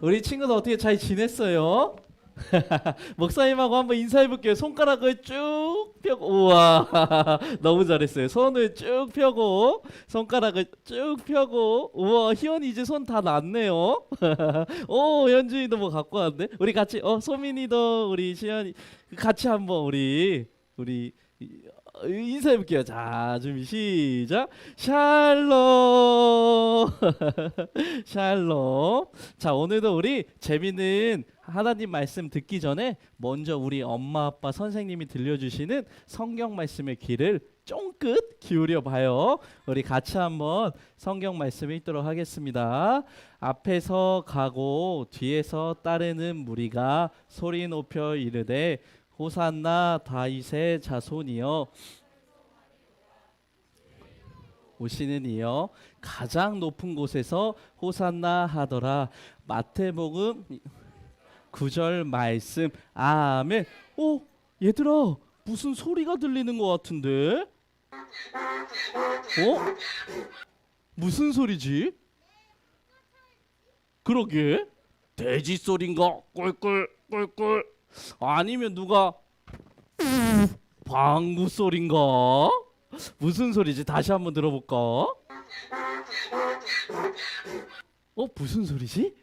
우리 친구들 어떻게 잘 지냈어요? 목사님하고 한번 인사해 볼게요. 손가락을 쭉 펴고 우와 너무 잘했어요. 손을 쭉 펴고 손가락을 쭉 펴고 우와 희원이 이제 손 다 났네요. 오 현준이도 뭐 갖고 왔네. 우리 같이 어 소민이도 우리 시현이 같이 한번 우리 우리 인사해 볼게요. 자 준비 시작. 샬롬 샬롬. 자 오늘도 우리 재밌는 하나님 말씀 듣기 전에 먼저 우리 엄마 아빠 선생님이 들려주시는 성경 말씀의 귀를 쫑긋 기울여 봐요. 우리 같이 한번 성경 말씀 읽도록 하겠습니다. 앞에서 가고 뒤에서 따르는 무리가 소리 높여 이르되 호산나 다윗의 자손이여. 오시는 이여 가장 높은 곳에서 호산나 하더라. 마태복음 9절 말씀. 아멘. 오 얘들아 무슨 소리가 들리는 것 같은데? 어? 무슨 소리지? 그러게. 돼지 소린가? 꿀꿀 꿀꿀 아니면 누가 방구 소린가 무슨 소리지 다시 한번 들어볼까 어 무슨 소리지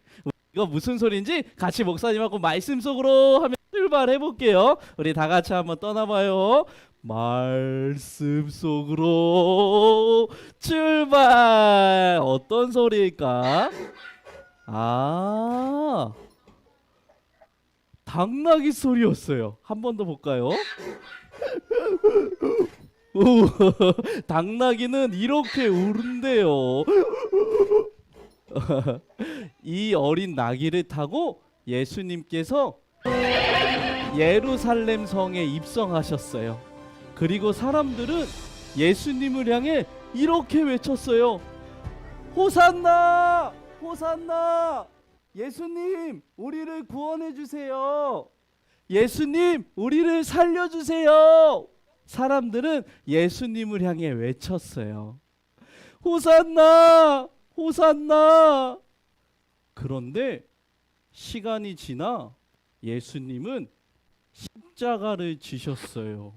이거 무슨 소리인지 같이 목사님하고 말씀 속으로 하면 출발해 볼게요. 우리 다 같이 한번 떠나봐요. 말씀 속으로 출발. 어떤 소리일까? 아, 당나귀 소리였어요. 한 번 더 볼까요? 오, 당나귀는 이렇게 우는데요. 이 어린 나귀를 타고 예수님께서 예루살렘 성에 입성하셨어요. 그리고 사람들은 예수님을 향해 이렇게 외쳤어요. 호산나! 호산나! 예수님, 우리를 구원해 주세요. 예수님, 우리를 살려 주세요. 사람들은 예수님을 향해 외쳤어요. 호산나! 호산나! 그런데 시간이 지나 예수님은 십자가를 지셨어요.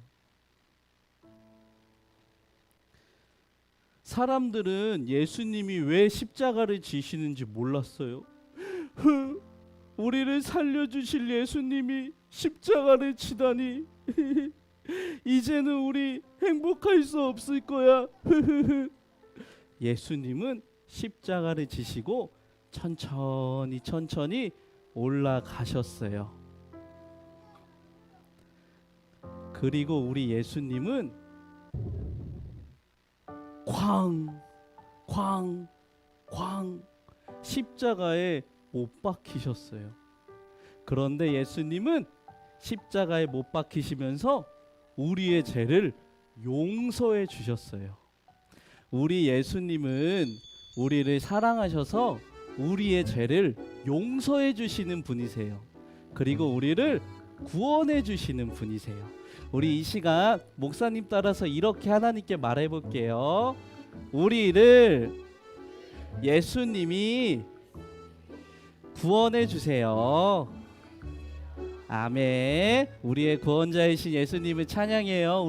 사람들은 예수님이 왜 십자가를 지시는지 몰랐어요. 우리를 살려주실 예수님이 십자가를 치다니. 이제는 우리 행복할 수 없을 거야. 예수님은 십자가를 지시고 천천히 천천히 올라가셨어요. 그리고 우리 예수님은 쾅, 쾅, 쾅 십자가에 못 박히셨어요. 그런데 예수님은 십자가에 못 박히시면서 우리의 죄를 용서해 주셨어요. 우리 예수님은 우리를 사랑하셔서 우리의 죄를 용서해 주시는 분이세요. 그리고 우리를 구원해 주시는 분이세요. 우리 이 시간 목사님 따라서 이렇게 하나님께 말해 볼게요. 우리를 예수님이 구원해 주세요. 아멘. 우리의 구원자이신 예수님을 찬양해요.